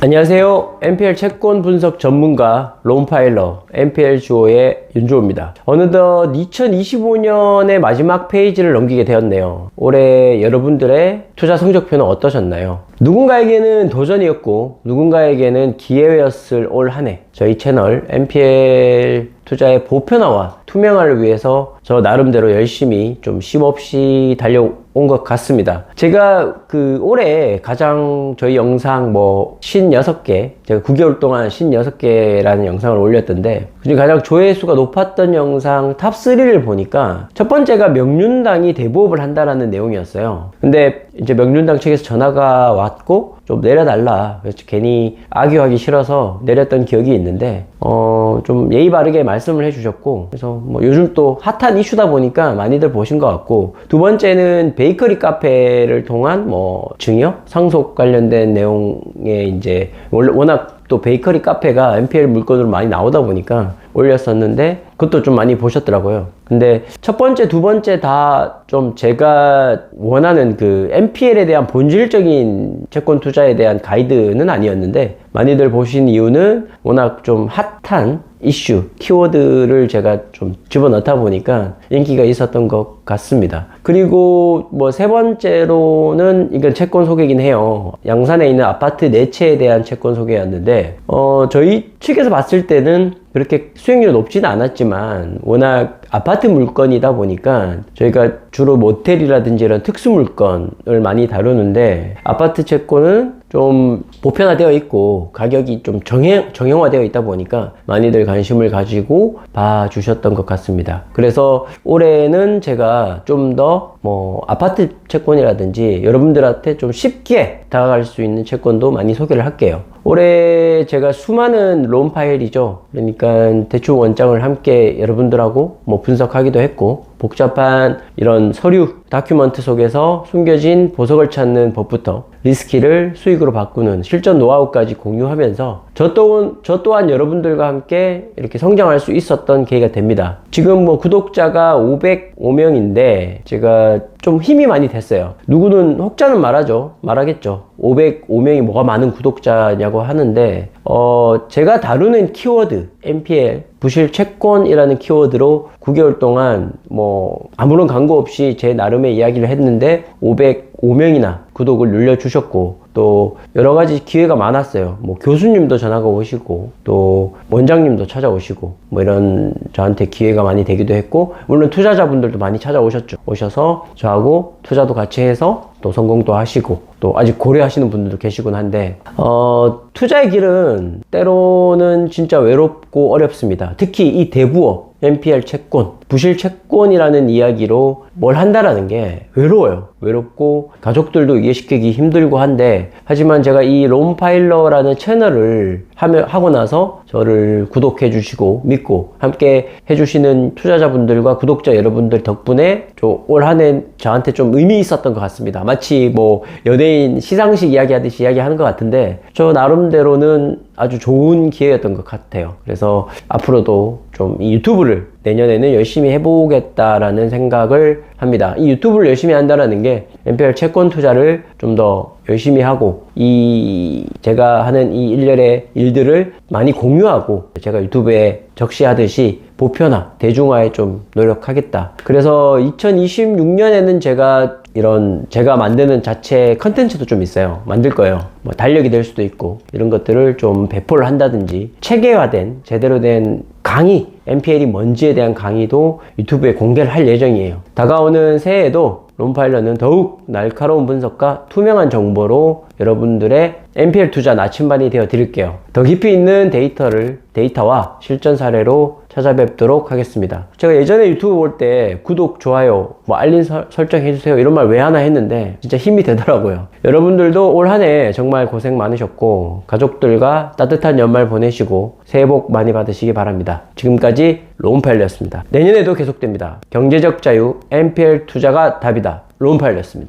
안녕하세요. NPL 채권 분석 전문가 론파일러 NPL 주호의 윤주호입니다. 어느덧 2025년의 마지막 페이지를 넘기게 되었네요. 올해 여러분들의 투자 성적표는 어떠셨나요? 누군가에게는 도전이었고 누군가에게는 기회였을 올 한해 저희 채널 NPL 투자의 보편화와 투명화를 위해서 저 나름대로 열심히 좀 쉼없이 달려온 것 같습니다. 제가 그 올해 가장 저희 영상 뭐 56개, 제가 9개월 동안 56개라는 영상을 올렸던데, 그중에 가장 조회수가 높았던 영상 탑3를 보니까 첫 번째가 명륜당이 대부업을 한다라는 내용이었어요. 근데 이제 명륜당 측에서 전화가 왔고, 좀 내려달라. 그래서 괜히 악유하기 싫어서 내렸던 기억이 있는데, 어, 좀 예의 바르게 말씀을 해주셨고, 그래서 뭐 요즘 또 핫한 이슈다 보니까 많이들 보신 것 같고, 두 번째는 베이커리 카페를 통한 뭐 증여? 상속 관련된 내용에 이제, 원래 워낙 또 베이커리 카페가 NPL 물건으로 많이 나오다 보니까 올렸었는데, 그것도 좀 많이 보셨더라고요. 근데 첫 번째, 두 번째 다 좀 제가 원하는 그 NPL에 대한 본질적인 채권 투자에 대한 가이드는 아니었는데 많이들 보신 이유는 워낙 좀 핫한 이슈, 키워드를 제가 좀 집어넣다 보니까 인기가 있었던 것 같습니다. 그리고 뭐 세 번째로는 이건 채권 소개긴 해요. 양산에 있는 아파트 네 채에 대한 채권 소개였는데, 어, 저희 측에서 봤을 때는 그렇게 수익률이 높지는 않았지만 워낙 아파트 물건이다 보니까 저희가 주로 모텔이라든지 이런 특수 물건을 많이 다루는데 아파트 채권은 좀 보편화되어 있고 가격이 좀 정형, 정형화되어 있다 보니까 많이들 관심을 가지고 봐주셨던 것 같습니다. 그래서 올해는 제가 좀 더 뭐 아파트 채권이라든지 여러분들한테 좀 쉽게 다가갈 수 있는 채권도 많이 소개를 할게요. 올해 제가 수많은 론 파일이죠. 그러니까 대출 원장을 함께 여러분들하고 뭐 분석하기도 했고 복잡한 이런 서류 다큐먼트 속에서 숨겨진 보석을 찾는 법부터 리스키를 수익으로 바꾸는 실전 노하우까지 공유하면서 저 또한, 저 또한 여러분들과 함께 이렇게 성장할 수 있었던 계기가 됩니다. 지금 뭐 구독자가 505명인데 제가 좀 힘이 많이 됐어요. 누구는 혹자는 말하죠. 말하겠죠. 505명이 뭐가 많은 구독자냐고 하는데 어 제가 다루는 키워드 NPL 부실 채권이라는 키워드로 9개월 동안 뭐 아무런 광고 없이 제 나름의 이야기를 했는데 505명이나 구독을 눌러주셨고 또 여러 가지 기회가 많았어요. 뭐 교수님도 전화가 오시고 또 원장님도 찾아오시고 뭐 이런 저한테 기회가 많이 되기도 했고 물론 투자자분들도 많이 찾아오셨죠. 오셔서 저하고 투자도 같이 해서 또 성공도 하시고 또 아직 고려하시는 분들도 계시곤 한데 어, 투자의 길은 때로는 진짜 외롭고 어렵습니다. 특히 이 대부업 NPL 채권, 부실 채권이라는 이야기로 뭘 한다라는 게 외로워요. 외롭고 가족들도 이해시키기 힘들고 한데 하지만 제가 이 롬파일러라는 채널을 하며, 하고 나서 저를 구독해 주시고 믿고 함께 해 주시는 투자자분들과 구독자 여러분들 덕분에 올 한 해 저한테 좀 의미 있었던 것 같습니다. 마치 뭐 연예인 시상식 이야기하듯이 이야기하는 것 같은데 저 나름대로는 아주 좋은 기회였던 것 같아요. 그래서 앞으로도 좀 이 유튜브를 내년에는 열심히 해보겠다라는 생각을 합니다. 이 유튜브를 열심히 한다라는 게 NPL 채권 투자를 좀 더 열심히 하고 이 제가 하는 이 일련의 일들을 많이 공유하고 제가 유튜브에 적시하듯이 보편화, 대중화에 좀 노력하겠다. 그래서 2026년에는 제가 이런 제가 만드는 자체 컨텐츠도 좀 있어요. 만들 거예요. 뭐 달력이 될 수도 있고 이런 것들을 좀 배포를 한다든지 체계화된 제대로 된 강의, NPL이 뭔지에 대한 강의도 유튜브에 공개를 할 예정이에요. 다가오는 새해에도 론파일러는 더욱 날카로운 분석과 투명한 정보로 여러분들의 NPL 투자 나침반이 되어 드릴게요. 더 깊이 있는 데이터를 데이터와 실전 사례로 찾아뵙도록 하겠습니다. 제가 예전에 유튜브 볼 때 구독, 좋아요, 뭐 알림 설, 설정해주세요 이런 말 왜 하나 했는데 진짜 힘이 되더라고요. 여러분들도 올 한 해 정말 고생 많으셨고 가족들과 따뜻한 연말 보내시고 새해 복 많이 받으시기 바랍니다. 지금까지 론파일러였습니다. 내년에도 계속됩니다. 경제적 자유, NPL 투자가 답이다. 론파일러였습니다.